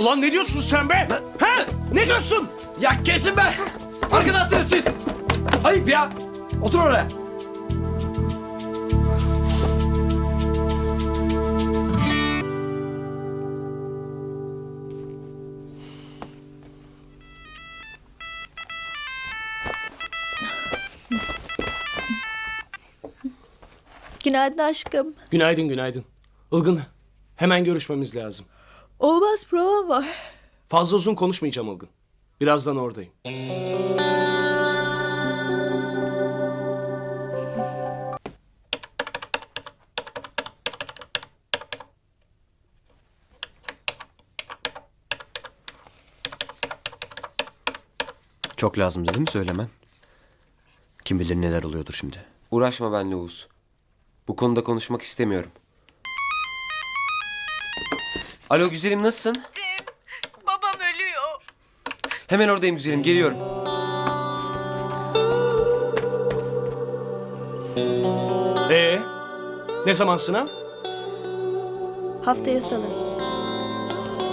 Ulan ne diyorsun sen be? He? Ne diyorsun? Ya kesin be! Arkadaşsınız siz! Ayıp ya! Otur oraya! Günaydın aşkım. Günaydın günaydın. Ilgın hemen görüşmemiz lazım. Olmaz prova var. Fazla uzun konuşmayacağım Ilgın. Birazdan oradayım. Çok lazım değil mi söylemen? Kim bilir neler oluyordur şimdi. Uğraşma benimle Oğuz. Bu konuda konuşmak istemiyorum. Alo güzelim nasılsın? Babam ölüyor. Hemen oradayım güzelim geliyorum. Ee, ne zaman sınav? Haftaya salı.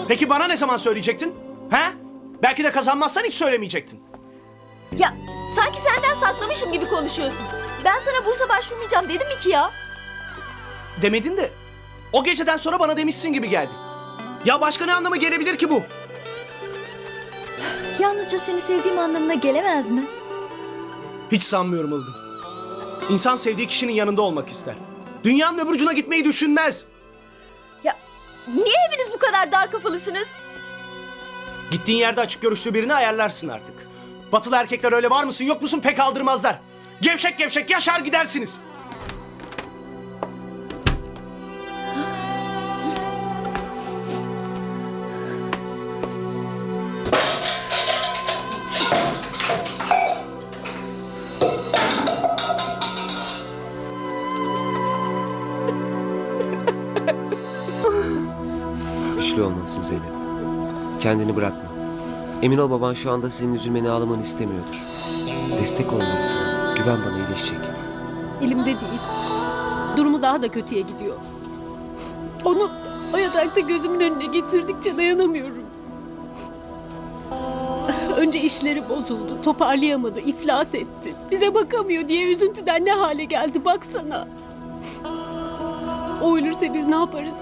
Peki bana ne zaman söyleyecektin? He? Belki de kazanmazsan hiç söylemeyecektin. Ya sanki senden saklamışım gibi konuşuyorsun. Ben sana bursa başvurmayacağım dedim mi ki ya? Demedin de o geceden sonra bana demişsin gibi geldi. Ya başka ne anlama gelebilir ki bu? Yalnızca seni sevdiğim anlamına gelemez mi? Hiç sanmıyorum Ilgın. İnsan sevdiği kişinin yanında olmak ister. Dünyanın öbür ucuna gitmeyi düşünmez. Ya niye hepiniz bu kadar dar kafalısınız? Gittiğin yerde açık görüşlü birini ayarlarsın artık. Batılı erkekler öyle var mısın yok musun pek aldırmazlar. Gevşek gevşek yaşar gidersiniz. Güçlü olmalısın Zeynep. Kendini bırakma. Emin ol baban şu anda senin üzülmeni ağlamanı istemiyordur. Destek olmalısın. Güven bana iyileşecek. Elimde değil. Durumu daha da kötüye gidiyor. Onu o yatakta gözümün önüne getirdikçe dayanamıyorum. Önce işleri bozuldu, toparlayamadı, iflas etti. Bize bakamıyor diye üzüntüden ne hale geldi baksana. O ölürse biz ne yaparız?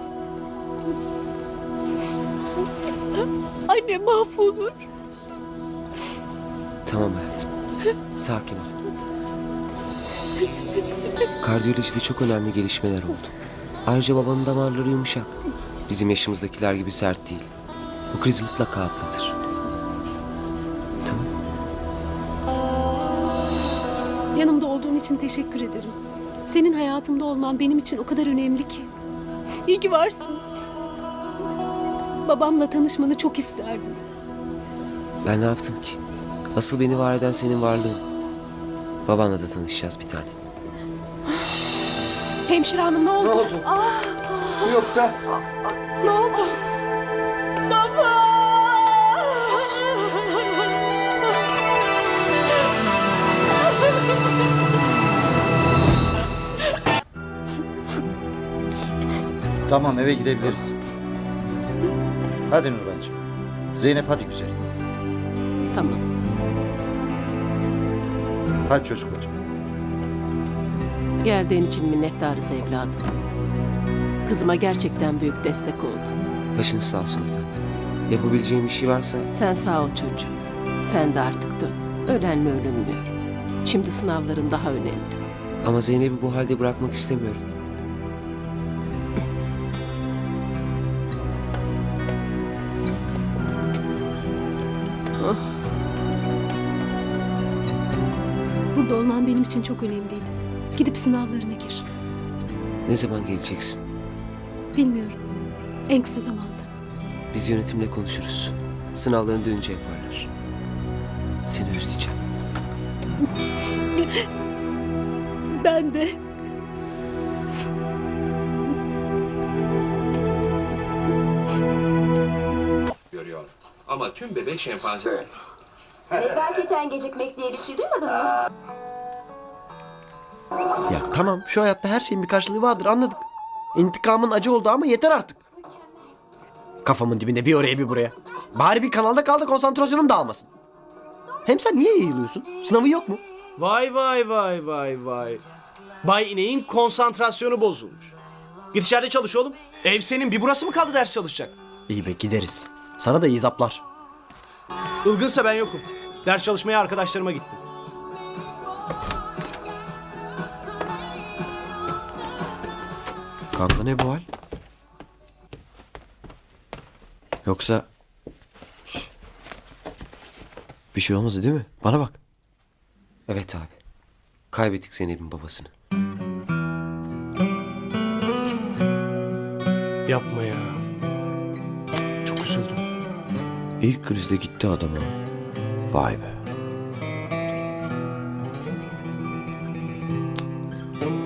Anne mahvolur. Tamam hayatım. Sakin ol. Kardiyolojide çok önemli gelişmeler oldu. Ayrıca babanın damarları yumuşak. Bizim yaşımızdakiler gibi sert değil. Bu krizi mutlaka atlatır. Tamam. Yanımda olduğun için teşekkür ederim. Senin hayatımda olman benim için o kadar önemli ki. İyi ki varsın. Babamla tanışmanı çok isterdim. Ben ne yaptım ki? Asıl beni var eden senin varlığın. Babanla da tanışacağız bir tane. Hemşire hanım ne oldu? Ne oldu? Yoksa Ne oldu? Baba! Tamam eve gidebiliriz. Hadi Nurhancığım. Zeynep hadi güzelim. Tamam. Hadi çocuklar. Geldiğin için minnettarız evladım. Kızıma gerçekten büyük destek oldun. Başınız sağ olsun efendim. Yapabileceğim bir şey varsa Sen sağ ol çocuğum. Sen de artık dön. Ölenle ölünmüyor. Şimdi sınavların daha önemli. ama Zeynep'i bu halde bırakmak istemiyorum. Burada olman benim için çok önemliydi. Gidip sınavlarına gir. Ne zaman geleceksin? Bilmiyorum. En kısa zamanda. Biz yönetimle konuşuruz. Sınavların dönünce yaparlar. Seni özleyeceğim. Ben de. görüyor. Ama tüm bebek şempanze... Nezaketen gecikmek diye bir şey duymadın mı? Ya tamam şu hayatta her şeyin bir karşılığı vardır anladık. İntikamın acı oldu ama yeter artık. Kafamın dibinde bir oraya bir buraya. Bari bir kanalda kaldı konsantrasyonum dağılmasın. Hem sen niye yayılıyorsun? Sınavın yok mu? Vay vay vay vay vay. Bay İneğin konsantrasyonu bozulmuş. Git içeride çalış oğlum. Ev senin bir burası mı kaldı ders çalışacak? İyi be gideriz. Sana da iyi zaplar. Ilgınsa ben yokum. Ders çalışmaya arkadaşlarıma gittim. Kanka ne bu hal? Yoksa... Bir şey olmadı değil mi? Bana bak. Evet abi. Kaybettik Zeynep'in babasını. Yapma ya. Çok üzüldüm. İlk krizde gitti adama. Vay be.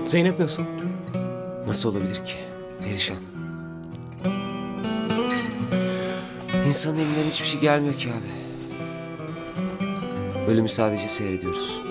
Zeynep nasıl? Nasıl olabilir ki? Perişan. İnsanın elinden hiçbir şey gelmiyor ki abi. Ölümü sadece seyrediyoruz.